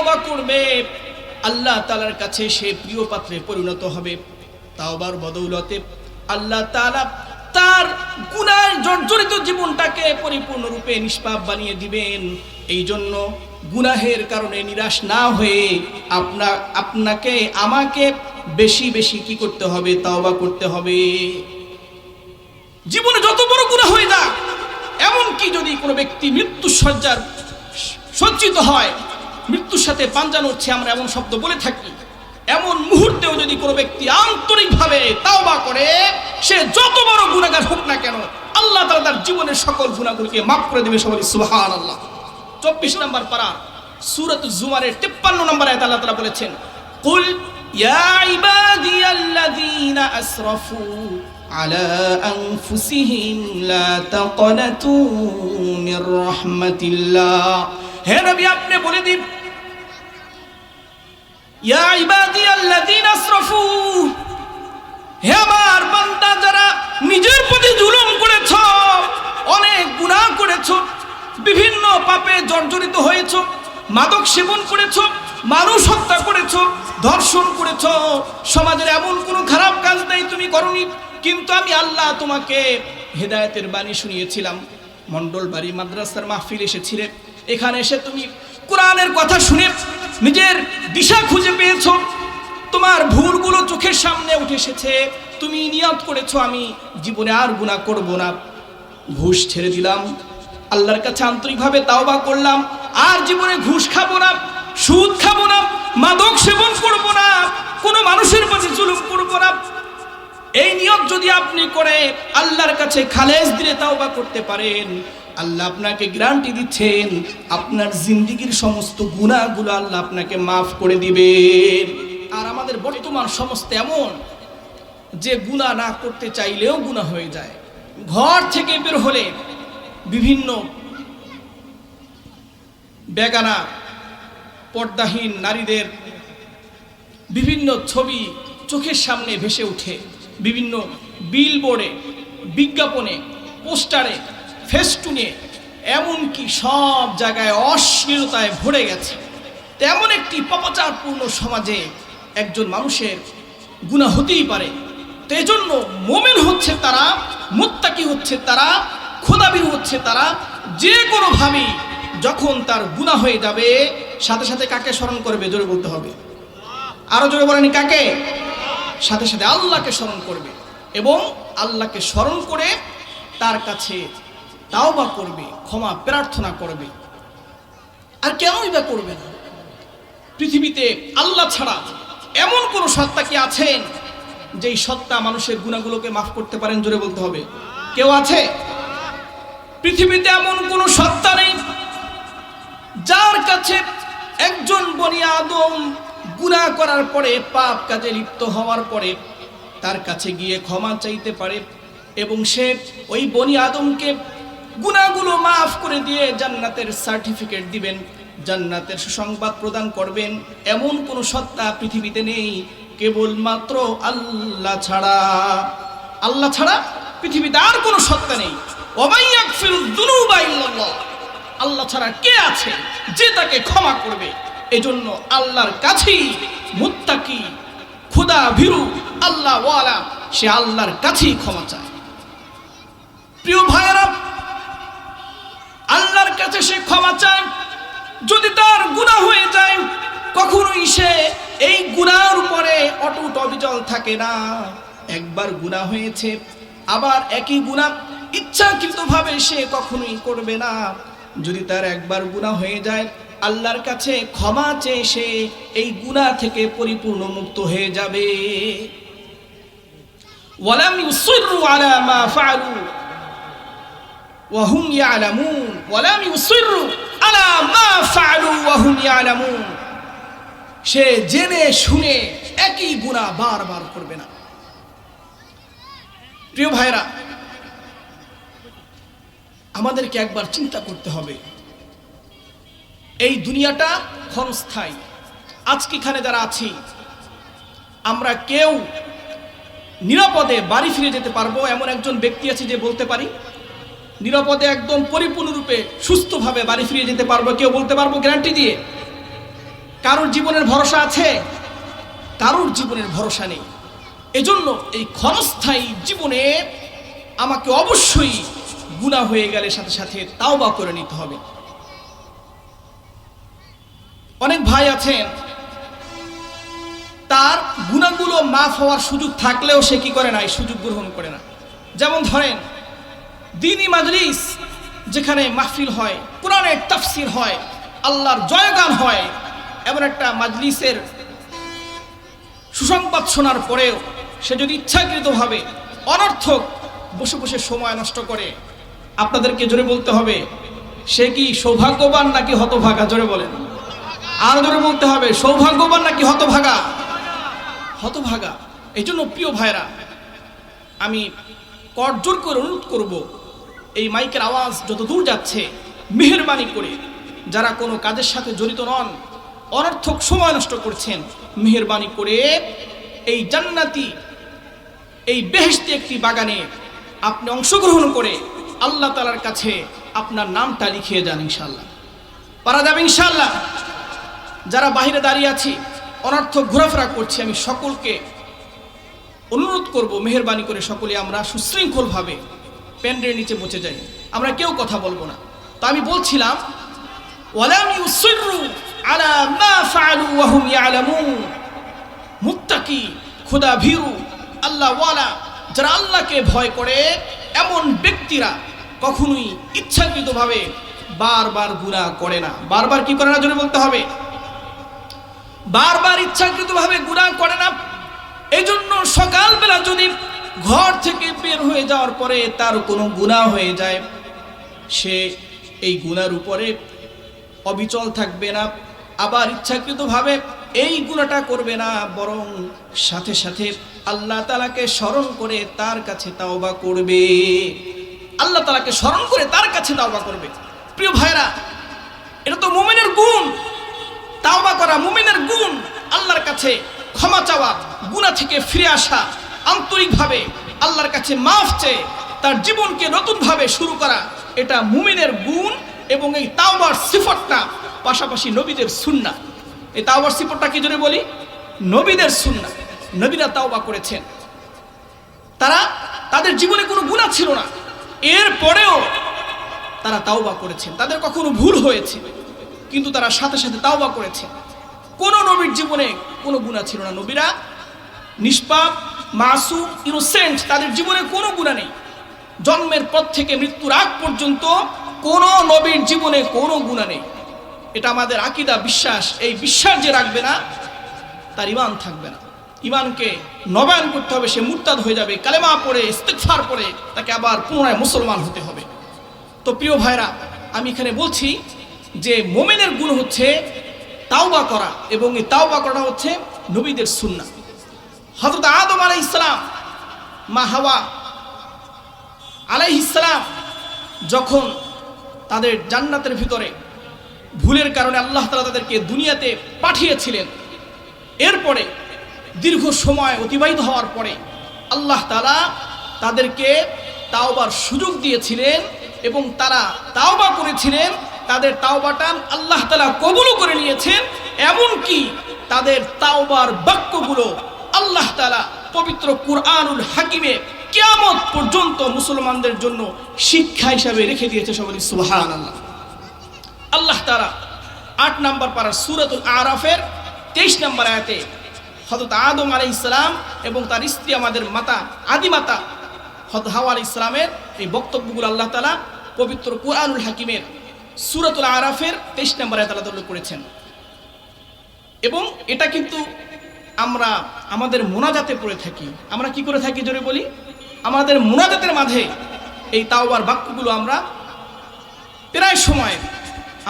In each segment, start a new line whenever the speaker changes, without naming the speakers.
তাওবা করবে আল্লাহ তালার কাছে সে প্রিয় পাত্রে পরিণত হবে। তাওবার বদৌলতে আল্লাহ তাআলা তার গুনায় জর্জরিত জীবনটাকে পরিপূর্ণরূপে নিষ্পাপ বানিয়ে দিবেন। এই জন্য গুনাহের কারণে নিরাশ না হয়ে আপনা, আপনাকে, আমাকে বেশি বেশি কি করতে হবে? তাওবা করতে হবে। জীবনে যত বড় গুণা হয়ে যাক, এমনকি যদি কোনো ব্যক্তি মৃত্যু সজ্জার সজ্জিত হয় মৃত্যুর সাথে পাঞ্জা নড়ছে আমরা এমন শব্দ বলে থাকি এমন মুহূর্তেও যদি কোনো ব্যক্তি আন্তরিকভাবে তাওবা করে সে যত বড় গুণাগার হোক না কেন আল্লাহ তাআলা তার জীবনের সকল গুণাগুলিকে মাফ করে দেবে সবাই সুবহান আল্লাহ চব্বিশ নম্বর পারা সুরত জুমারের তিপ্পান্ন নম্বর আয়াত আল্লাহ তাআলা বলেছেন কুল ইয়া ইবাদিয়াল্লাযীনা আসরাফু على أنفسهم لا تقنطوا من رحمة الله হে নবী আপনি বলে দিন ইয়া ইবাদিয়াল্লাযীনা আসরাফু। হে আমার বান্দা, যারা নিজের প্রতি জুলুম করেছ, অনেক গুনাহ করেছ, বিভিন্ন পাপে জর্জরিত হয়েছ, মাদক সেবন করেছ, মানুষ হত্যা করেছ, ধর্ষণ করেছ, সমাজের এমন কোনো খারাপ কাজ নেই তুমি করনি, কিন্তু আমি আল্লাহ তোমাকে হেদায়েতের বাণী শুনিয়েছিলাম। মন্ডল বাড়ি মাদ্রাসার মাহফিল এসেছিলে, এখানে এসে তুমি কোরআনের কথা শুনে নিজের দিশা খুঁজে পেয়েছ। তোমার ভুলগুলো চোখের সামনে উঠে এসেছে। তুমি নিয়ত করেছ, আমি জীবনে আর গুণা করব না। ঘুষ ছেড়ে দিলাম। আল্লাহর কাছে আন্তরিকভাবে তাওবা করলাম। আর জীবনে ঘুষ খাব না, সুদ খাব না, মাদক সেবন করব না, কোনো মানুষের প্রতি জুলুম করব না। এই নিয়ত যদি আপনি করে, আল্লাহর কাছে খালেজ দিলে তাওবা করতে পারেন। আল্লাহ আপনাকে গ্যারান্টি দিচ্ছেন, আপনার জিন্দিগির সমস্ত গুণাগুলো আল্লাহ আপনাকে মাফ করে দিবেন। আর আমাদের বর্তমান সমস্ত এমন যে গুণা না করতে চাইলেও গুণা হয়ে যায়। ঘর থেকে বের হলে বিভিন্ন বেগানা, পর্দাহীন নারীদের বিভিন্ন ছবি চোখের সামনে ভেসে ওঠে। বিভিন্ন বিলবোর্ডে বিজ্ঞাপনে, পোস্টারে ফেস্টুনে এমনকি সব জায়গায় অশ্লীলতায় ভরে গেছে। তেমন একটি পপচারপূর্ণ সমাজে একজন মানুষের গুণা হতেই পারে। তো এজন্য মোমেন হচ্ছে তারা, মুত্তাকি হচ্ছে তারা, খোদাবির হচ্ছে তারা, যে কোনোভাবেই যখন তার গুণা হয়ে যাবে, সাথে সাথে কাকে স্মরণ করবে? জোরে বলতে হবে। আরও জোরে বলেন কাকে? সাথে সাথে আল্লাহকে স্মরণ করবে। এবং আল্লাহকে স্মরণ করে তার কাছে তাওবা করবে, ক্ষমা প্রার্থনা করবে। আর কেনই বা করবে না? পৃথিবীতে আল্লাহ ছাড়া এমন কোন সত্তা কি আছেন যেই সত্তা মানুষের গুণাগুলোকে মাফ করতে পারেন, জোরে বলতে হবে। কেউ আছে? পৃথিবীতে এমন কোন সত্তা নেই যার কাছে একজন বনি আদম গুনাহ করার পরে, পাপ কাজে লিপ্ত হওয়ার পরে তার কাছে গিয়ে ক্ষমা চাইতে পারে এবং সে ওই বনি আদমকে গুনাহগুলো মাফ করে দিয়ে জান্নাতের সার্টিফিকেট দিবেন, জান্নাতের সুসংবাদ প্রদান করবেন। এমন কোনো সত্তা পৃথিবীতে নেই, কেবলমাত্র আল্লাহ ছাড়া। আল্লাহ ছাড়া পৃথিবীতে আর কোনো সত্তা নেই। আল্লাহ ছাড়া কে আছে যে তাকে ক্ষমা করবে? এজন্য আল্লাহর কাছেই মুত্তাকি খুদা ভীরু আল্লাহ সে আল্লাহর কাছেই ক্ষমা চায়। প্রিয় ভাইয়েরা আল্লাহর কাছে সে ক্ষমা চায়। যদি তার গুনাহ হয়ে যায়, কখনোই সে এই গুণার উপরে অটুট অবিচল থাকে না। একবার গুনাহ হয়েছে, আবার একই গুনাহ ইচ্ছাকৃতভাবে সে কখনোই করবে না। যদি তার একবার গুনাহ হয়ে যায়, আল্লাহর কাছে ক্ষমা চেয়ে সে এই গুনাহ থেকে পরিপূর্ণ মুক্ত হয়ে যাবে। ওয়ালাম ইউসিরু আলা মা ফাআলু। ওয়াহুম ইয়ালামুন ওয়ালাম ইউসিরু আলা মা ফাআলু ওয়াহুম ইয়ালামুন। সে জেনে শুনে একই গুনাহ বারবার করবে না। প্রিয় ভাইরা আমাদেরকে একবার চিন্তা করতে হবে। এই দুনিয়াটা ক্ষণস্থায়ী। আজকে এখানে যারা আছি, আমরা কেউ নিরাপদে বাড়ি ফিরে যেতে পারব এমন একজন ব্যক্তি আছে যে বলতে পারি নিরাপদে একদম পরিপূর্ণরূপে সুস্থভাবে বাড়ি ফিরে যেতে পারব, কেউ বলতে পারব গ্যারান্টি দিয়ে? কারোর জীবনের ভরসা আছে? কারোর জীবনের ভরসা নেই। এজন্য এই ক্ষণস্থায়ী জীবনে আমাকে অবশ্যই গুণা হয়ে গেলে সাথে সাথে তাও বা করে নিতে হবে। অনেক ভাই আছেন, তার গুণাগুলো মাফ হওয়ার সুযোগ থাকলেও সে কি করে না এই সুযোগ গ্রহণ করে না। যেমন ধরেন দিনী মাজলিস, যেখানে মাহফিল হয়, কোরআনের তাফসির হয়, আল্লাহর জয়গান হয়, এমন একটা মাজলিসের সুসংবাদ শোনার পরেও সে যদি ইচ্ছাকৃতভাবে অনর্থক বসে বসে সময় নষ্ট করে, আপনাদেরকে জোরে বলতে হবে, সে কি সৌভাগ্যবান নাকি হতভাগা? জোরে বলেন। আর জোরে বলতে হবে, সৌভাগ্যবান নাকি হতভাগা? হতভাগা। এই জন্য প্রিয় ভাইরা আমি করজোর করে অনুরোধ করব এই মাইকের আওয়াজ যত দূর যাচ্ছে, মেহরবানি করে যারা কোনো কাজের সাথে জড়িত নন, অনর্থক সময় নষ্ট করছেন, মেহরবানি করে এই জান্নাতি, এই বেহেশতি একটি বাগানে আপনি অংশগ্রহণ করে আল্লাহ তালার কাছে আপনার নামটা লিখিয়ে যান ইনশাল্লাহ পারা যাবে ইনশাল্লাহ যারা বাহিরে দাঁড়িয়ে আছি, অনর্থক ঘোরাফেরা করছি, আমি সকলকে অনুরোধ করব, মেহরবানি করে সকলে আমরা সুশৃঙ্খলভাবে প্যান্ডের নিচে বসে যাই। আমরা কেউ কথা বলব না। তো আমি বলছিলাম মুত্তাকি, খোদা ভীরু, আল্লাহ ওয়ালা, যারা আল্লাহকে ভয় করে, এমন ব্যক্তিরা কখনোই ইচ্ছাকৃতভাবে বারবার গুনাহ করে না। বারবার কি করে না জন্য বলতে হবে? বারবার ইচ্ছাকৃতভাবে গুনাহ করে না। এই জন্য সকালবেলা যদি ঘর থেকে বের হয়ে যাওয়ার পরে তার কোনো গুনাহ হয়ে যায়। সে এই গুণার উপরে অবিচল থাকবে না, আবার ইচ্ছাকৃতভাবে এই গুণাটা করবে না, বরং সাথে সাথে আল্লাহ তালাকে স্মরণ করে তার কাছে তাওবা করবে। আল্লাহ তালাকে স্মরণ করে তার কাছে তাওবা করবে। প্রিয় ভাইরা এটা তো মোমেনের গুণ। তাওবা করা মুমিনের গুণ। আল্লাহর কাছে ক্ষমা চাওয়া গুনাহ থেকে ফিরে আসা। আন্তরিকভাবে আল্লাহর কাছে মাফ চেয়ে তার জীবনকে নতুনভাবে শুরু করা, এটা মুমিনের গুণ এবং এই তাওবার সিফতটা পাশাপাশি নবীদের সুন্না এই তাওবার সিফতটা কি জন্য বলি? নবীদের সুন্না নবীরা তাওবা করেছেন। তারা তাদের জীবনে কোনো গুণা ছিল না। এর পরেও তারা তাওবা করেছেন। তাদের কখনো ভুল হয়েছে, কিন্তু তারা সাথে সাথে তাওবা করেছে কোনো নবীর জীবনে কোনো গুণা ছিল না। নবীরা নিষ্পাপ মাসুম ইনোসেন্ট তাদের জীবনে কোনো গুণা নেই। জন্মের পর থেকে মৃত্যুর আগ পর্যন্ত কোন নবীর জীবনে কোনো গুণা নেই। এটা আমাদের আকিদা, বিশ্বাস। এই বিশ্বাস যে রাখবে না, তার ইমান থাকবে না। ইমানকে নবায়ন করতে হবে, সে মুরতাদ হয়ে যাবে, কালেমা পড়ে ইস্তেকফার পড়ে, তাকে আবার পুনরায় মুসলমান হতে হবে। তো প্রিয় ভাইরা, আমি এখানে বলছি যে মোমেনের গুণ হচ্ছে তাওবা করা এবং এই তাওবা করা হচ্ছে নবীদের সুন্না হজরত আদম আলাই ইসলাম মা হাওয়া আলাই ইসলাম যখন তাদের জান্নাতের ভিতরে ভুলের কারণে আল্লাহ তালা তাদেরকে দুনিয়াতে পাঠিয়েছিলেন, এরপরে দীর্ঘ সময় অতিবাহিত হওয়ার পরে আল্লাহ তালা তাদেরকে তাওবার সুযোগ দিয়েছিলেন এবং তারা তাওবা করেছিলেন, তাদের তাওবাটা আল্লাহ তালা কবুলও করে নিয়েছেন, এমনকি তাদের তাওবার বাক্যগুলো আল্লাহ তালা পবিত্র কুরআনুল হাকিমে কিয়ামত পর্যন্ত মুসলমানদের জন্য শিক্ষা হিসাবে রেখে দিয়েছে সবাই সুবহান আল্লাহ আল্লাহ তারা আট নম্বর পাড়ার সুরাতুল আরাফের তেইশ নম্বর আয়াতে হজরত আদম আলাই ইসলাম এবং তার স্ত্রী আমাদের মাতা আদিমাতা হত হাওয়া আলাই ইসলামের এই বক্তব্যগুলো আল্লাহ তালা পবিত্র কুরআনুল হাকিমের সুরাতুল আরাফের তেইশ নম্বর আয়াত আল্লাহ করেছেন। এবং এটা কিন্তু আমরা আমাদের মোনাজাতে পড়ে থাকি। আমরা কি করে থাকি জোরে বলি? আমাদের মোনাজাতের মাঝে এই তাওবার বাক্যগুলো আমরা প্রায় সময়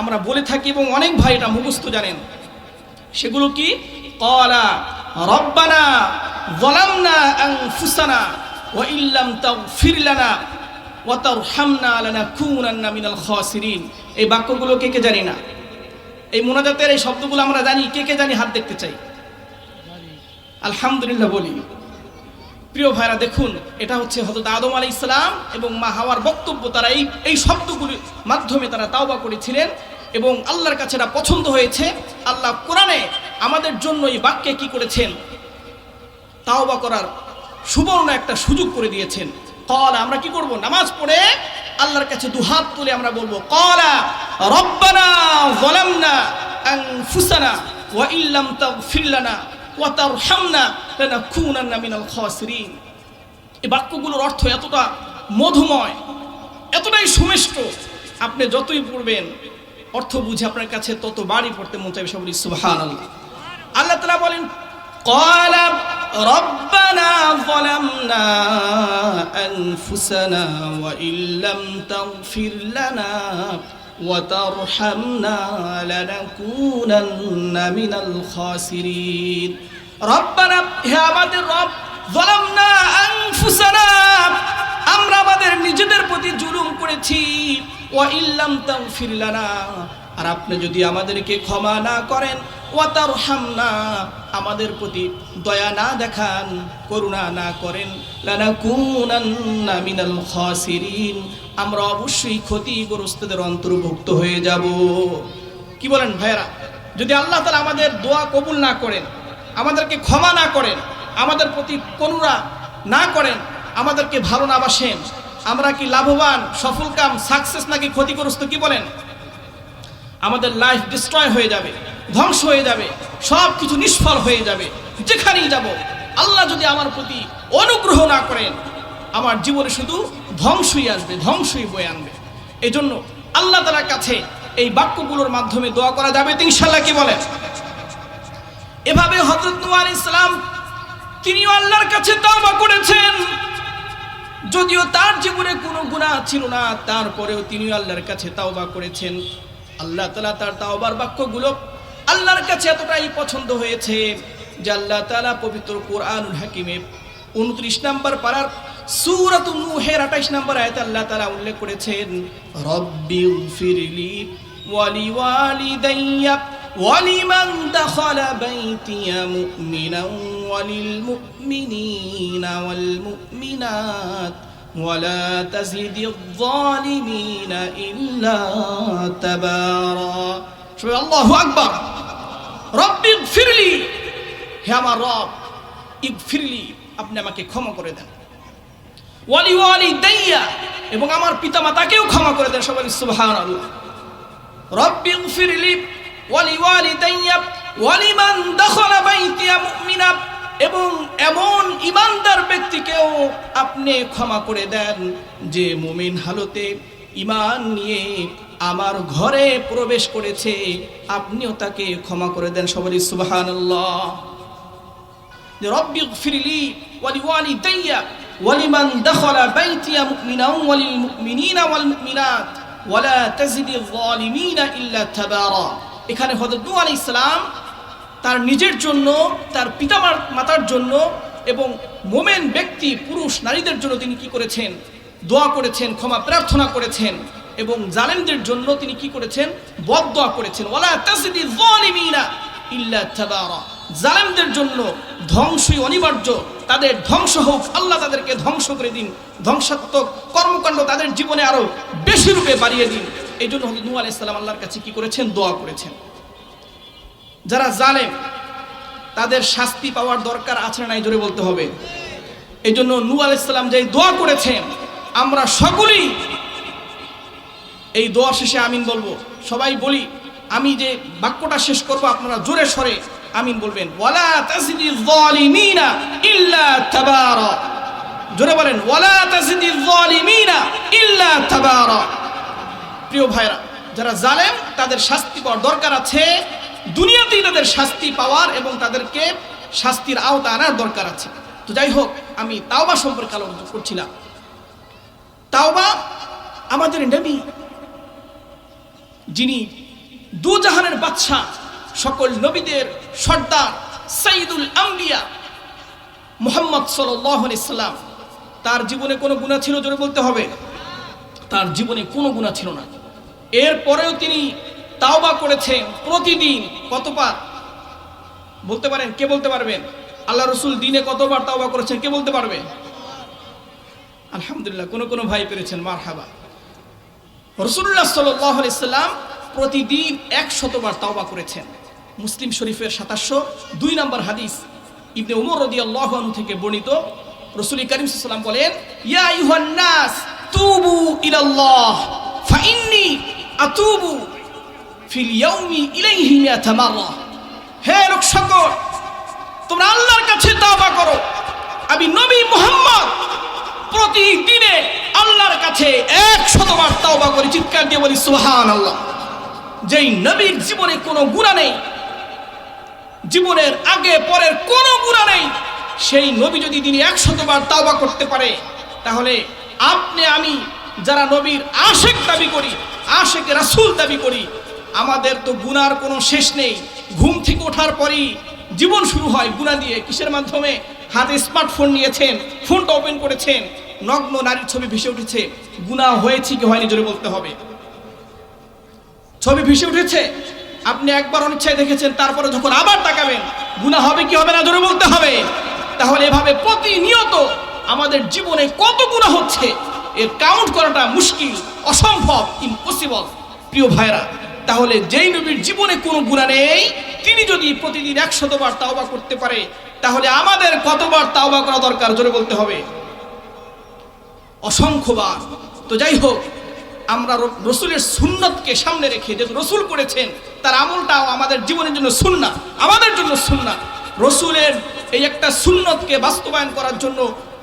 আমরা বলে থাকি এবং অনেক ভাই এটা মুখস্থ জানেন। সেগুলো কি? কলা রব্বানা যালামনা আনফুসানা ওয়া ইল্লাম তাগফির লানা ওয়া তারহামনা লানাকুনান্না মিনাল খাসিরিন। এই বাক্যগুলো কে কে জানি না? এই মোনাজাতের এই শব্দগুলো আমরা জানি, কে কে জানি হাত দেখতে চাই। আলহামদুলিল্লাহ বলি। প্রিয় ভাইরা, দেখুন, এটা হচ্ছে হজরত আদম আলী ইসলাম এবং মা হাওয়ার বক্তব্য তারা এই এই শব্দগুলির মাধ্যমে তারা তাওবা করেছিলেন এবং আল্লাহর কাছে এটা পছন্দ হয়েছে। আল্লাহ কোরআনে আমাদের জন্য এই বাক্যে কি করেছেন? তাওবা করার সুবর্ণ একটা সুযোগ করে দিয়েছেন। কলা আমরা কি করব? নামাজ পড়ে আল্লাহর কাছে দুহাত তুলে আমরা বলব কলা রব্বানা যালামনা আনফুসানা ওয়া ইল্লাম তাগফির লানা। ওয়া তারহামনা লানাকুনান্না মিনাল খাসিরিন এই বাক্যগুলোর অর্থ এতটা মধুময় এতটাই সুমিষ্ট আপনি যতই পড়বেন অর্থ বুঝে আপনার কাছে তত বাড়ি পড়তে মন চাইবে সবরি সুবহানাল্লাহ আল্লাহ তাআলা বলেন قال ربنا ظلمنا أنفسنا وإن لم تغفر لنا وترحمنا لنكونن من الخاسرين ربنا হে আমাদের রব ظلمنا أنفسنا আমরা আমাদের নিজেদের প্রতি জুলুম করেছি ওয়া ইল্লাম তাগফির লানা আর আপনি যদি আমাদেরকে ক্ষমা না করেন ওয়াতার হামনা আমাদের প্রতি দয়া না দেখান, করুণা না করেন লানা কুনান্না মিনাল খাসিরিন, আমরা অবশ্যই ক্ষতিগ্রস্তদের অন্তর্ভুক্ত হয়ে যাব। কি বলেন ভাইরা যদি আল্লাহ তালা আমাদের দোয়া কবুল না করেন, আমাদেরকে ক্ষমা না করেন, আমাদের প্রতি করুণা না করেন, আমাদেরকে ভালো না বাসেন, আমরা কি লাভবান, সফল কাম, সাকসেস নাকি ক্ষতিগ্রস্ত, কি বলেন? আমাদের লাইফ ডিস্ট্রয় হয়ে যাবে। ধ্বংস হয়ে যাবে সব কিছু নিষ্ফল হয়ে যাবে। যেখানেই যাব, আল্লাহ যদি আমার প্রতি অনুগ্রহ না করেন, আমার জীবনে শুধু ধ্বংসই আসবে, ধ্বংসই বয়ে আনবে। এই জন্য আল্লাহ তালার কাছে এই বাক্যগুলোর মাধ্যমে দোয়া করা যাবে। ইনশাল্লাহ কি বলেন? এভাবে হজরত নুয়ার ইসলাম তিনিও আল্লাহর কাছে দাওয়া করেছেন। যদিও তার জীবনে কোনো গুণা ছিল না, তারপরেও তিনি আল্লাহর কাছে তাওবা করেছেন। আল্লাহ তালা তার তাওবার বাক্যগুলো আল্লাহর কাছে এতটাই পছন্দ হয়েছে যে আল্লাহ তালা পবিত্র কোরআনুল হাকিমে উনত্রিশ নাম্বার পাড়ার সুরত নুহের আঠাইশ নাম্বার আয়তে আল্লাহ তালা উল্লেখ করেছেন রব্বি ফিরলি ওয়ালি ওয়ালিদাইয়া ولمن دخل بيتي مؤمنا وللمؤمنين والمؤمنات ولا تزد الظالمين إلا تبارا সবাই আল্লাহ আকবর। রব্বি ফিরলি হে আমার রব ইক ফিরলি আপনি আমাকে ক্ষমা করে দেন। ওয়ালি ওয়ালি দাইয়া এবং আমার পিতা মাতাকেও ক্ষমা করে দেন সবাই সুবহান আল্লাহ রব্বি ফিরলি ওয়ালি ওয়ালি দাইয়া ওয়ালিমান দখলা বাইতিয়া মুমিনা, এবং এমন ইমানদার ব্যক্তিকেও আপনি ক্ষমা করে দেন যে মুমিন হালতে ইমান নিয়ে আমার ঘরে প্রবেশ করেছে, আপনিও তাকে ক্ষমা করে দেন। সবারই গফিরলি ওয়ালি ওয়ালি দাইয়া ওয়ালিমান এখানে হযরত তার নিজের জন্য, তার পিতা মাতার জন্য এবং মোমেন ব্যক্তি, পুরুষ, নারীদের জন্য তিনি কি করেছেন? দোয়া করেছেন, ক্ষমা প্রার্থনা করেছেন। এবং জালেমদের জন্য তিনি কি করেছেন? বদ দোয়া করেছেন। ওয়ালা তাসিদি যালিমিনা ইল্লা তাবারা। জালেমদের জন্য ধ্বংসই অনিবার্য। তাদের ধ্বংস হোক, আল্লাহ তাদেরকে ধ্বংস করে দিন। ধ্বংসাত্মক কর্মকাণ্ড তাদের জীবনে আরও বেশি রূপে বাড়িয়ে দিন। এই জন্য হয়তো নূহ সালাম আল্লাহর কাছে কি করেছেন? দোয়া করেছেন। যারা জালেম, তাদের শাস্তি পাওয়ার দরকার আছে নাই জোরে বলতে হবে। এই জন্য নূ আলাইসাল্লাম যে দোয়া করেছেন, আমরা সকলেই এই দোয়া শেষে আমিন বলব। সবাই বলি, আমি যে বাক্যটা শেষ করব, আপনারা জোরে সরে আমিন বলবেন। ওয়ালা ইল্লা জোরে বলেন, ওয়ালা ইল্লা প্রিয় ভাইরা যারা জালেম, তাদের শাস্তি পাওয়ার দরকার আছে। দুনিয়াতেই তাদের শাস্তি পাওয়ার এবং তাদেরকে শাস্তির আওতা আনার দরকার আছে। তো যাই হোক, আমি তাওবা সম্পর্কে আলোচনা করছিলাম। তাওবা আমাদের নবী যিনি দু জাহানের বাদশাহ, সকল নবীদের সর্দার সাইদুল আম্বিয়া মোহাম্মদ সাল্লাহ ইসলাম তার জীবনে কোনো গুণা ছিল জোরে বলতে হবে? তার জীবনে কোনো গুণা ছিল না। এরপরেও তিনি তাওবা করেছেন প্রতিদিন। কতবার? বলতে পারেন, কে বলতে পারবেন আল্লাহ রসুল দিনে কতবার তাওবা করেছেন, কে বলতে পারবে? আলহামদুলিল্লাহ, কোনো কোনো ভাই পেরেছেন মার হাবা রসুল্লাহ সাল্লাম প্রতিদিন একশতবার তাওবা করেছেন। মুসলিম শরীফের সাতাশশো দুই নম্বর হাদিস ইবনে উমর রদি আল্লাহ থেকে বর্ণিত। রসুল করিম সাল্লাম বলেন, ইয়া ইউহান নাস তুবু ইলাল্লাহ ফাইন্নি আতুবু ফিল ইয়াউমি ইলাইহি হে লোক সকল তোমরা আল্লাহর কাছে তাওবা করো। আমি নবী মুহাম্মদ প্রতিদিনে আল্লাহর কাছে এক শতবার তাওবা করি চিৎকার দিয়ে বলি সুবহান আল্লাহ যেই নবীর জীবনে কোনো গুণা নেই, জীবনের আগে পরের কোনো গুণা নেই, সেই নবী যদি তিনি একশতবার তাওবা করতে পারে, তাহলে আপনি, আমি যারা নবীর আশেক দাবি করি, আশেক রাসূল দাবি করি, আমাদের তো গুনার কোনো শেষ নেই। ঘুম থেকে ওঠার পরই জীবন শুরু হয় গুণা দিয়ে। কিসের মাধ্যমে? হাতে স্মার্টফোন নিয়েছেন, ফোনটা ওপেন করেছেন। নগ্ন নারীর ছবি ভেসে উঠেছে। গুণা হয়েছে কি হয়নি জোরে বলতে হবে। ছবি ভেসে উঠেছে। আপনি একবার অনিচ্ছায় দেখেছেন, তারপরে যখন আবার তাকাবেন, গুণা হবে কি হবে না জোরে বলতে হবে। তাহলে এভাবে প্রতিনিয়ত আমাদের জীবনে কত গুণা হচ্ছে, এর কাউন্ট করাটা মুশকিল, অসম্ভব ইম্পসিবল প্রিয় ভাইরা তাহলে যেই নবীর জীবনে কোনো গুণা নেই, তিনি যদি প্রতিদিন একশতবার তাওবা করতে পারে, তাহলে আমাদের কতবার তাওবা করা দরকার জোরে বলতে হবে? অসংখ্যবার। তো যাই হোক আমরা রসুলের সুন্নতকে সামনে রেখে যে রসুল করেছেন, তার আমলটাও আমাদের জীবনের জন্য সুন্না, আমাদের জন্য সুন্না। রসুলের এই একটা সুন্নতকে বাস্তবায়ন করার জন্য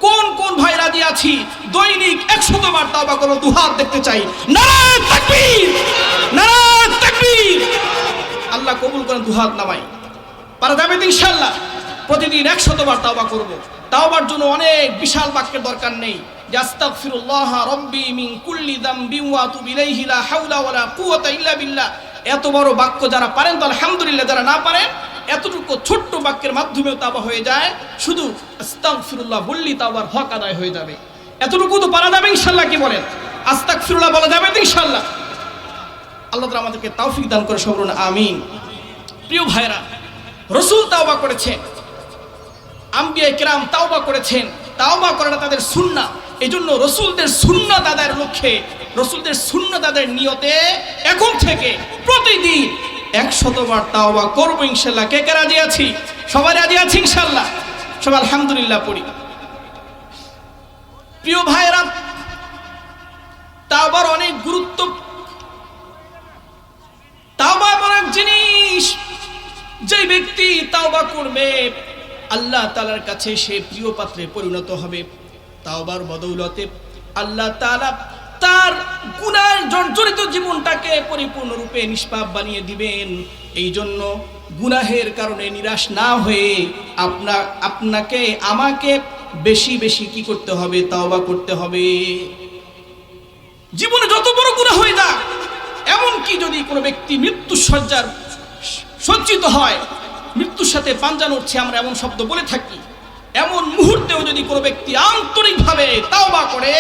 কোন কোন ভাই রাজি আছি? দৈনিক একশত বার তাওবা করো, দুহাত দেখতে চাই। আল্লাহ কবুল করেন, দুহাত নামাই। পারা যাবে তো ইনশাল্লাহ প্রতিদিন একশত বার তাওবা করব। তাওবার জন্য অনেক বিশাল বাক্যের দরকার নেই। দামবি ওয়া আতুবু ইলাইহি, লা হাওলা ওয়ালা কুওয়াতা ইল্লা বিল্লাহ। এত বড় বাক্য যারা পারেন, তো আলহামদুলিল্লাহ, যারা না পারেন, এতটুকু ছোট্ট বাক্যের মাধ্যমেও তাওবা হয়ে যায়। শুধু আস্তাগফিরুল্লাহ বললি তাওবার হক আদায় হয়ে যাবে। এতটুকু তো পারা যাবে ইনশাল্লাহ কি বলেন? আস্তাগফিরুল্লাহ বলা যাবে তো ইনশাল্লাহ আল্লাহ তাআলা আমাদেরকে তৌফিক দান করে, সবরুন, আমিন। প্রিয় ভাইরা রসুল তাওবা করেছেন। আম্বিয়া কেরাম তাওবা করেছেন। তাওবা করাটা তাদের সুন্না এই জন্য রসুলদের শূন্য দাদার লক্ষ্যে, রসুলদের শূন্য দাদার নিয়তে এখন থেকে প্রতিদিন একশতবার তাওবা করব ইনশাল্লাহ। কে কে রাজি আছি? সবাই রাজি আছি ইনশাল্লাহ? সবাই আলহামদুলিল্লাহ পড়ি। প্রিয় ভাইরা তাওবার অনেক গুরুত্ব তাওবা এমন এক জিনিস যে ব্যক্তি তাওবা করবে, আল্লাহ তালার কাছে সে প্রিয় পাত্রে পরিণত হবে। তাওবার বদৌলতে আল্লাহ তালা তার গুনার জর্জরিত জীবনটাকে পরিপূর্ণরূপে নিষ্পাপ বানিয়ে দিবেন। এই জন্য গুনাহের কারণে নিরাশ না হয়ে আপনা, আপনাকে, আমাকে বেশি বেশি কি করতে হবে? তাওবা করতে হবে। জীবনে যত বড় গুণা হয়ে যাক, এমনকি যদি কোনো ব্যক্তি মৃত্যু সজ্জার সজ্জিত হয়, মৃত্যুর সাথে পাঞ্জা নড়ছে, আমরা এমন শব্দ বলে থাকি। এমন মুহূর্তেও যদি কোনো ব্যক্তি আন্তরিকভাবে তাওবা করে,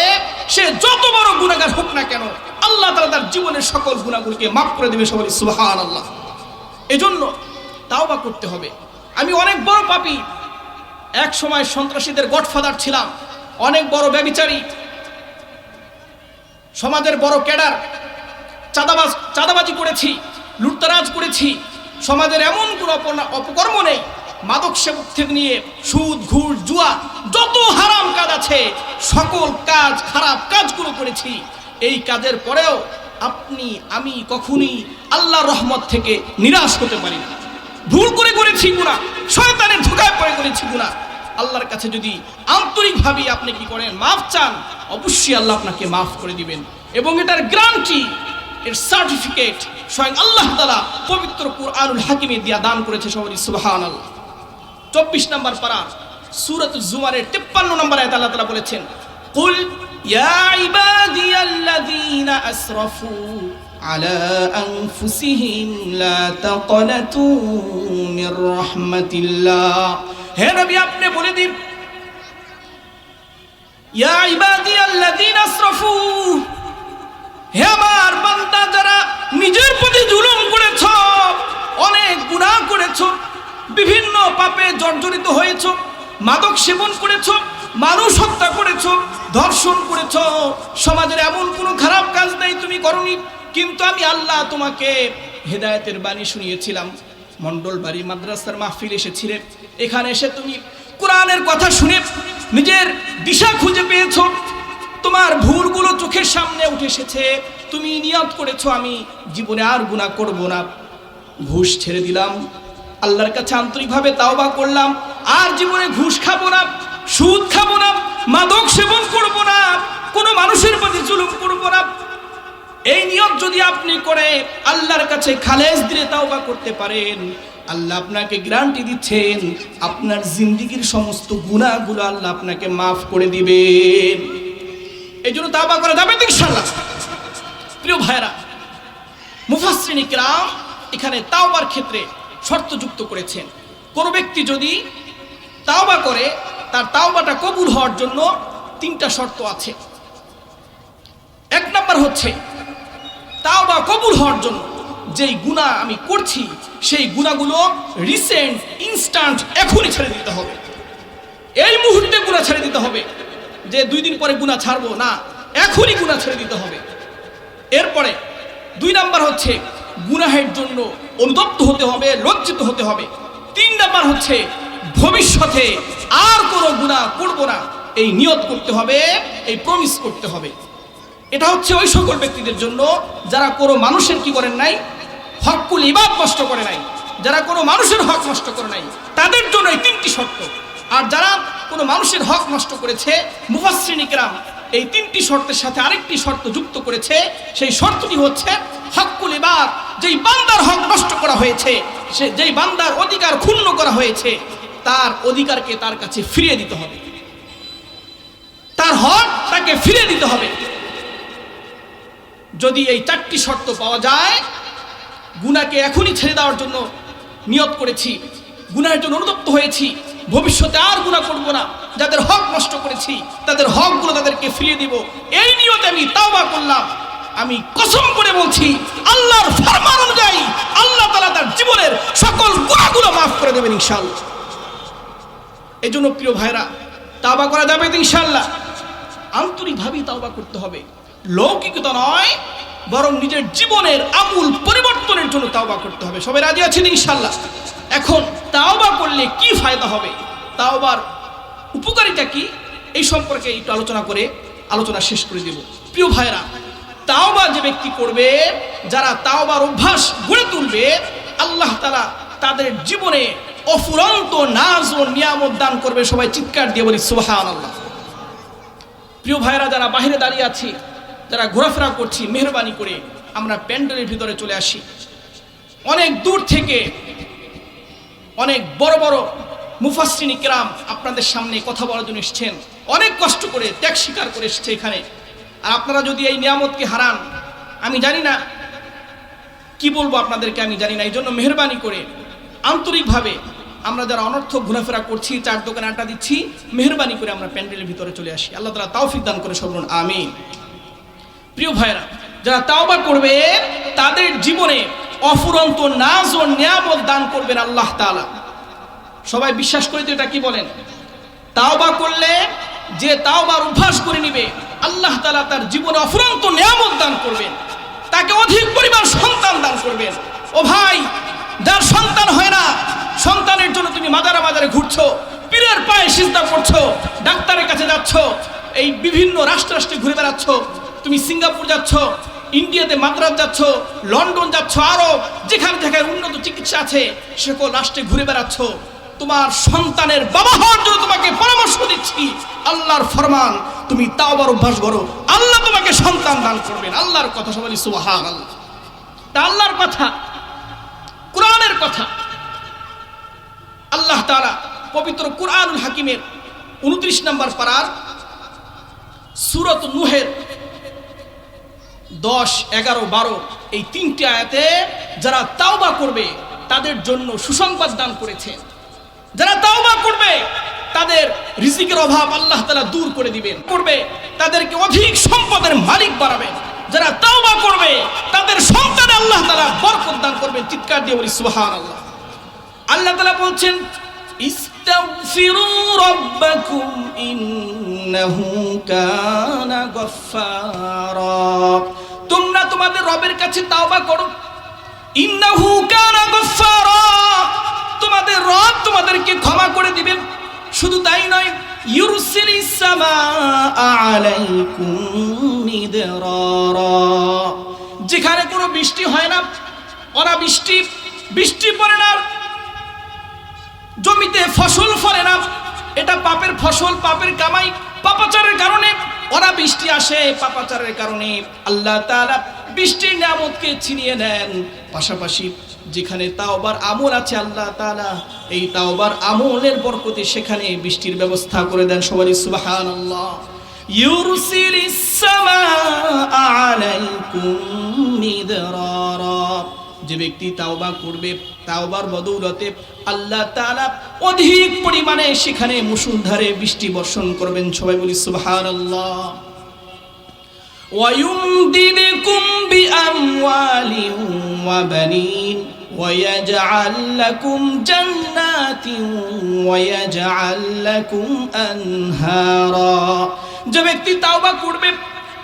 সে যত বড় গুণাগার হোক না কেন, আল্লাহ তালা তার জীবনের সকল গুণাগুলিকে মাফ করে দেবে সবাই সুবহান আল্লাহ এজন্য তাওবা করতে হবে। আমি অনেক বড় পাপী। এক সময় সন্ত্রাসীদের গডফাদার ছিলাম। অনেক বড় ব্যবিচারী। সমাজের বড় ক্যাডার। চাঁদাবাজ, চাঁদাবাজি করেছি, লুটতারাজ করেছি। সমাজের এমন কোনো অপকর্ম নেই। মাদক সেবক থেকে নিয়ে সুদ, ঘুষ, জুয়া, যত হারাম কাজ আছে, সকল কাজ, খারাপ কাজগুলো করেছি। এই কাজের পরেও আপনি, আমি কখনই আল্লাহ রহমত থেকে নিরাশ হতে পারি না। ভুল করে করেছি গুণা শয়তানের ধোকায় পড়ে করেছি গুণা আল্লাহর কাছে যদি আন্তরিকভাবে আপনি কি করেন, মাফ চান, অবশ্যই আল্লাহ আপনাকে মাফ করে দিবেন। এবং এটার গ্রান্টি এর সার্টিফিকেট স্বয়ং আল্লাহ তালা পবিত্র কুরআনুল হাকিমে দিয়া দান করেছে সবাই সুবহান আল্লাহ চব্বিশ নম্বর পারা সুরত জুমারের তিপ্পান্ন নম্বর আয়াত আল্লাহ তালা বলেছেন, কুল ইয়া ইবাদিয়াল্লাযীনা আসরাফু আলা আনফুসিহিম লা তাকনাতু মির রাহমাতিল্লাহ। হে নবী, আপনি বলে দিন, ইয়া ইবাদিয়াল্লাযীনা আসরাফু, হে আমার বান্দা যারা নিজের প্রতি জুলুম করেছ, অনেক গুনাহ করেছ বিভিন্ন পাপে জর্জরিত হয়েছ, মাদক সেবন করেছ, মানুষ হত্যা করেছ, ধর্ষণ করেছ। সমাজের এমন কোনো খারাপ কাজ নেই তুমি করনি, কিন্তু আমি আল্লাহ তোমাকে হেদায়েতের বাণী শুনিয়েছিলাম। মন্ডল বাড়ি মাদ্রাসার মাহফিল এসেছিলে, এখানে এসে তুমি কোরআনের কথা শুনে নিজের দিশা খুঁজে পেয়েছ। তোমার ভুলগুলো চোখের সামনে উঠে এসেছে, তুমি নিয়ত করেছ, আমি জীবনে আর গুনাহ করব না। ঘুষ ছেড়ে দিলাম আল্লাহর কাছে আন্তরিকভাবে তাওবা করলাম। আর জীবনে ঘুষ খাব না, সুদ খাব না, মাদক সেবন করব না, কোনো মানুষের প্রতি জুলুম করব না। এই নিয়ম যদি আপনি করে, আল্লাহর কাছে খালেজ দিলে তাওবা করতে পারেন, আল্লাহ আপনাকে গ্যারান্টি দিচ্ছেন, আপনার জিন্দিগির সমস্ত গুণাগুলো আল্লাহ আপনাকে মাফ করে দিবেন। এই জন্য তাওবা করা যাবে ইনশাআল্লাহ। প্রিয় ভাইরা মুফাসরিন ইকরাম এখানে তাওবার ক্ষেত্রে শর্ত যুক্ত করেছেন। কোনো ব্যক্তি যদি তাওবা করে, তার তাওবাটা কবুল হওয়ার জন্য তিনটা শর্ত আছে। এক নাম্বার হচ্ছে, তাওবা কবুল হওয়ার জন্য যেই গুনাহ আমি করছি, সেই গুণাগুলো রিসেন্ট ইনস্ট্যান্ট এখনই ছেড়ে দিতে হবে। এই মুহূর্তে গুনাহ ছেড়ে দিতে হবে, যে দুই দিন পরে গুনাহ ছাড়বো না, এখনই গুনাহ ছেড়ে দিতে হবে। এরপরে দুই নাম্বার হচ্ছে গুনাহের জন্য অনুতপ্ত হতে হবে, লজ্জিত হতে হবে। তিন নাম্বার হচ্ছে, ভবিষ্যতে আর কোনো গুনাহ করব না। এই নিয়ত করতে হবে, এই প্রমিস করতে হবে। এটা হচ্ছে ওই সকল ব্যক্তিদের জন্য যারা কোনো মানুষের কি করেন নাই? হকুল ইবাদ নষ্ট করে নাই। যারা কোনো মানুষের হক নষ্ট করে নাই, তাদের জন্য এই তিনটি শর্ত। আর যারা কোনো মানুষের হক নষ্ট করেছে মুফাসরিনিকরাম এই তিনটি শর্তের সাথে আরেকটি শর্ত যুক্ত করেছে। সেই শর্তটি হচ্ছে হকুল এবার যেই বান্দার হক নষ্ট করা হয়েছে, সে যেই বান্দার অধিকার ক্ষুণ্ণ করা হয়েছে, তার অধিকারকে তার কাছে ফিরিয়ে দিতে হবে। তার হক তাকে ফিরিয়ে দিতে হবে। যদি এই চারটি শর্ত পাওয়া যায় গুনাকে এখনই ছেড়ে দেওয়ার জন্য নিয়ত করেছি গুনার জন্য অনুতপ্ত হয়েছি ভবিষ্যতে আর গুণা করব না। যাদের হক নষ্ট করেছি, তাদের হকগুলো তাদেরকে ফিরিয়ে দিব। এই নিয়তে আমি তাওবা করলাম। আমি কসম করে বলছি, আল্লাহর ফরমান অনুযায়ী আল্লাহ তাআলা তার জীবনের সকল গুণাগুলো মাফ করে দেবেন ইনশাআল্লাহ। এই জন্য প্রিয় ভাইরা তাওবা করা যাবে ইনশাল্লাহ আন্তরিকভাবেই তাওবা করতে হবে। লৌকিকতা নয় বরং নিজের জীবনের আমূল পরিবর্তনের জন্য তাওবা করতে হবে। সবাই রাজি আছেন ইনশাল্লাহ এখন তাওবা করলে কি ফায়দা হবে? তাওবার উপকারিতা কি? এই সম্পর্কে একটু আলোচনা করে আলোচনা শেষ করে দেব। প্রিয় ভাইরা তাওবা যে ব্যক্তি করবে, যারা তাওবার অভ্যাস গড়ে তুলবে, আল্লাহ তালা তাদের জীবনে অফুরন্ত নাজ ও নিয়ামত দান করবে। সবাই চিৎকার দিয়ে বলি সুবহান আল্লাহ প্রিয় ভাইরা যারা বাহিরে দাঁড়িয়ে আছি যারা ঘোরাফেরা করছি, মেহরবানি করে আমরা প্যান্ডেলের ভিতরে চলে আসি। অনেক দূর থেকে অনেক বড় বড় মুফাসরিন ইকরাম আপনাদের সামনে কথা বলার জন্য এসছেন। অনেক কষ্ট করে ত্যাগ স্বীকার করে এসছে এখানে। আর আপনারা যদি এই নিয়ামতকে হারান, আমি জানি না কি বলব আপনাদেরকে, আমি জানি না। এই জন্য মেহরবানি করে আন্তরিকভাবে আমরা যারা অনর্থক ঘোরাফেরা করছি চার দোকানে আড্ডা দিচ্ছি, মেহরবানি করে আমরা প্যান্ডেলের ভিতরে চলে আসি। আল্লাহ তালা তাওফিক দান করে সবরণ আমিন। প্রিয় ভাইরা যারা তাওবা করবে, তাদের জীবনে অফুরন্ত নাজ ও নিয়ামত দান করবেন আল্লাহ তাআলা। সবাই বিশ্বাস করে তো এটা কি বলেন? তাওবা করলে যে তাওবার অভ্যাস করে নিবে, আল্লাহ তালা তার জীবনে অফুরন্ত নিয়ামত দান করবেন। তাকে অধিক পরিমাণ সন্তান দান করবেন। ও ভাই, যার সন্তান হয় না, সন্তানের জন্য তুমি মাদারা মাজারে ঘুরছো, পীরের পায়ে সিজদা করছ ডাক্তারের কাছে যাচ্ছ, এই বিভিন্ন রাষ্ট্র রাষ্ট্রে ঘুরে বেড়াচ্ছ তুমি সিঙ্গাপুর যাচ্ছ, ইন্ডিয়াতে মাদ্রাজ যাচ্ছ, লন্ডন যাচ্ছ, আরও যেখানে যেখানে উন্নত চিকিৎসা আছে, সকল রাষ্ট্রে ঘুরে বেড়াচ্ছ। তোমার সন্তানের বাবা হওয়ার জন্য তোমাকে পরামর্শ দিচ্ছি। আল্লাহর ফরমান, তুমি তাও আবার অভ্যাস করো। আল্লাহ তোমাকে সন্তান দান করবেন। আল্লাহর কথা সবাই আল্লাহ তা আল্লাহর কথা, কোরআনের কথা। আল্লাহ তারা পবিত্র কোরআনুল হাকিমের উনত্রিশ নম্বর পাড়ার সুরত নুহের দশ, এগারো, বারো, এই তিনটি আয়াতে যারা তাওবা করবে, তাদের জন্য সুসংবাদ দান করেছেন। যারা তাওবা করবে, তাদের রিজিকের অভাব আল্লাহ তালা দূর করে দিবেন। করবে, তাদেরকে অধিক সম্পদের মালিক বাড়াবেন যারা তাওবা করবে, তাদের সন্তানে আল্লাহ তালা বরকত দান করবেন। চিৎকার দিয়ে বলি সুবহান আল্লাহ আল্লাহ তালা বলছেন ইস্তাগফিরু রাব্বাকুম ইন্নাহু কানা গফফারা তোমরা আছে তাওবা করো। ইন্নাহু কানা গফফারা তোমাদের রব তোমাদেরকে ক্ষমা করে দিবেন। শুধু তাই নয় ইউরসিলিস সামাআ আলাইকুম মিদরারা যেখানে কোনো বৃষ্টি হয় না, অনাবৃষ্টি, বৃষ্টি পড়ে না। জমিতে ফসল ফলে না, এটা পাপের ফসল, পাপের কামাই, পাপাচারের কারণে, ওরা বৃষ্টি আসে পাপাচারের কারণে। আল্লাহ তাআলা বৃষ্টির নিয়ামতকে ছিনিয়ে নেন। পাশাপাশি যেখানে তাওবার আমল আছে, আল্লাহ তাআলা এই তাওবার আমলের বরকতে সেখানে বৃষ্টির ব্যবস্থা করে দেন সবাই সুবহানাল্লাহ। ইউরসিলিস সামাআ আলাইকুম মিদরারা যে ব্যক্তি তাওবা করবে তাওবার বদৌলতে আল্লাহ তাআলা অধিক পরিমাণে সেখানে মুসুলধারে বৃষ্টি বর্ষণ করবেন সবাই বলি সুবহানাল্লাহ ويمددكم بأموال وبنين ويجعل لكم جنات ويجعل لكم أنهارا যে ব্যক্তি তাওবা করবে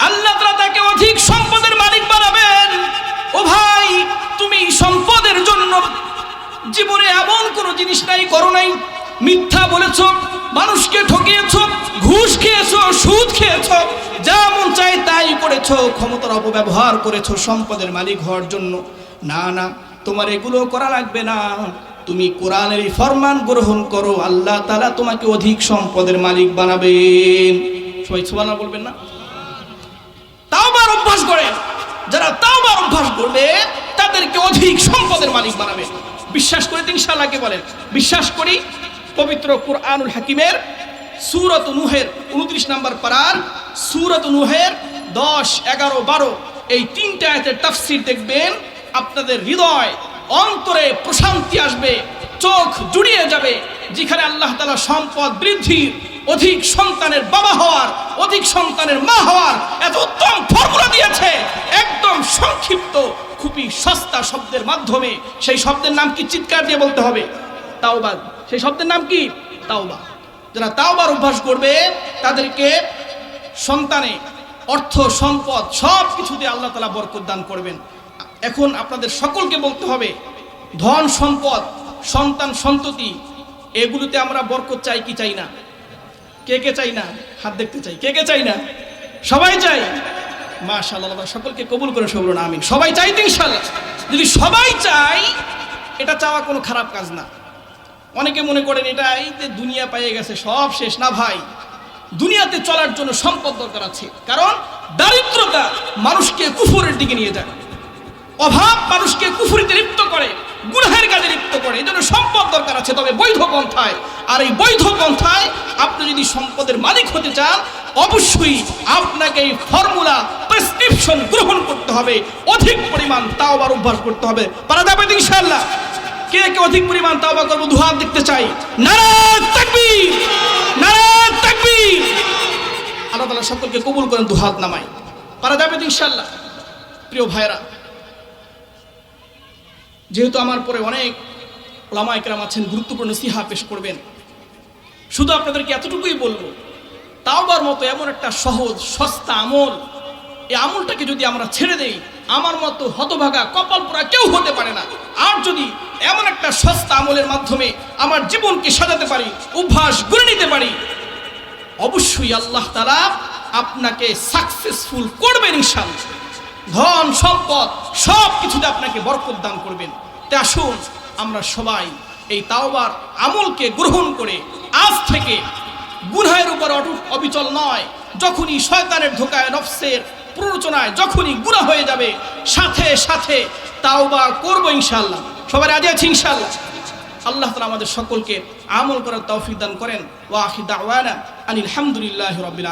আল্লাহ তাআলা তাকে অধিক সম্পদের মালিক বানাবেন ও ভাই তুমি সম্পদের জন্য জীবনে এমন কোনো জিনিস নাই, করো নাই। মিথ্যা বলেছ, মানুষকে ঠকিয়েছ, ঘুষ খেয়েছো, সুদ খেয়েছ, যা মন চায় তাই করেছ, ক্ষমতার অপব্যবহার করেছ, সম্পদের মালিক হওয়ার জন্য। না না, তোমার এগুলো করা লাগবে না। তুমি কোরআনের ফরমান গ্রহণ করো, আল্লাহ তালা তোমাকে অধিক সম্পদের মালিক বানাবেন। সবাই সুবহানাল্লাহ বলবেন না? তাওবার অভ্যাস করে, যারা তাও তাওবার অভ্যাস করবে তাদেরকে অধিক সম্পদের মালিক বানাবে। বিশ্বাস করে ইনশাআল্লাহকে বলেন। বিশ্বাস করি পবিত্র কুরআনুল হাকিমের সুরত নুহের উনত্রিশ নম্বর পারার সুরত নুহের দশ, এগারো, বারো এই তিনটা আয়াতের তাফসির দেখবেন আপনাদের হৃদয় অন্তরে প্রশান্তি আসবে, চোখ জুড়িয়ে যাবে, যেখানে আল্লাহ তালা সম্পদ বৃদ্ধির অধিক সন্তানের বাবা হওয়ার, অধিক সন্তানের মা হওয়ার এত উত্তম ফর্মুলা দিয়েছে, একদম সংক্ষিপ্ত খুবই সস্তা শব্দের মাধ্যমে সেই শব্দের নাম কি চিৎকার দিয়ে বলতে হবে? তাওবা। সেই শব্দের নাম কি? তাওবা। যারা তাওবার অভ্যাস করবে, তাদেরকে সন্তানে অর্থ, সম্পদ সব কিছু দিয়ে আল্লাহ তালা বরকত দান করবেন। এখন আপনাদের সকলকে বলতে হবে, ধন সম্পদ, সন্তান সন্ততি, এগুলোতে আমরা বরকত চাই কি চাই না? কে কে চাই না? হাত দেখতে চাই। কে কে চাই না? সবাই চাই? মাশাআল্লাহ, আল্লাহ সকলকে কবুল করে সবরুন আমিন। সবাই চাই তো ইনশাল্লাহ যদি সবাই চাই এটা চাওয়া কোনো খারাপ কাজ না। অনেকে মনে করেন, এটা এই যে দুনিয়া পাইয়ে গেছে, সব শেষ। না ভাই, দুনিয়াতে চলার জন্য সম্পদ দরকার আছে। কারণ দারিদ্রতা মানুষকে কুফুরের দিকে নিয়ে যায়। অভাব মানুষকে কুফুরিতে লিপ্ত করে। গুনাহের কাজে লিপ্ত করে এই জন্য সম্পদ দরকার আছে, তবে বৈধ পন্থায়। আর এই বৈধ পন্থায় আপনি যদি সম্পদের মালিক হতে চান, অবশ্যই আপনাকে এই ফর্মুলা প্রেসক্রিপশন গ্রহণ করতে হবে। অধিক পরিমাণ তাও আবার অভ্যাস করতে হবে। পারা যাবে তো ইনশাআল্লাহ। কে কে অধিক পরিমাণ তাওবা করব? দুহাত দেখতে চাই। নারাজ তাকবীর! নারাজ তাকবীর! আল্লাহ তাআলা সকলকে কবুল করেন দুহাত নামাই পারা যাবে তো ইনশাআল্লাহ। প্রিয় ভাইরা যেহেতু আমার পরে অনেক ওলামা একরাম আছেন, গুরুত্বপূর্ণ সিহা পেশ করবেন। শুধু আপনাদেরকে এতটুকুই বলব, তাওবার মতো এমন একটা সহজ, সস্তা আমল, এই আমলটাকে যদি আমরা ছেড়ে দেই, আমার মতো হতভাগা কপাল পোড়া কেউ হতে পারে না। আর যদি এমন একটা সস্তা আমলের মাধ্যমে আমার জীবনকে সাজাতে পারি, অভ্যাস গড়ে নিতে পারি, অবশ্যই আল্লাহ তালা আপনাকে সাকসেসফুল করবেন ইনশাল্লাহ ধন, সম্পদ, সব কিছুতে আপনাকে বরকত দান করবেন। তা আসুন, আমরা সবাই এই তাওবার আমলকে গ্রহণ করে আজ থেকে গুনহের উপর অটুট অবিচল নয়, যখনই শয়তানের ধোকায়, নফসের প্ররোচনায় যখনই গুণা হয়ে যাবে, সাথে সাথে তাওবা করব ইনশাল্লাহ সবাই রাজি আছি ইনশাল্লাহ আল্লাহ তালা আমাদের সকলকে আমল করার তৌফিক দান করেন। ওয়াহিদ আনিল হামদুলিল্লাহ রবিল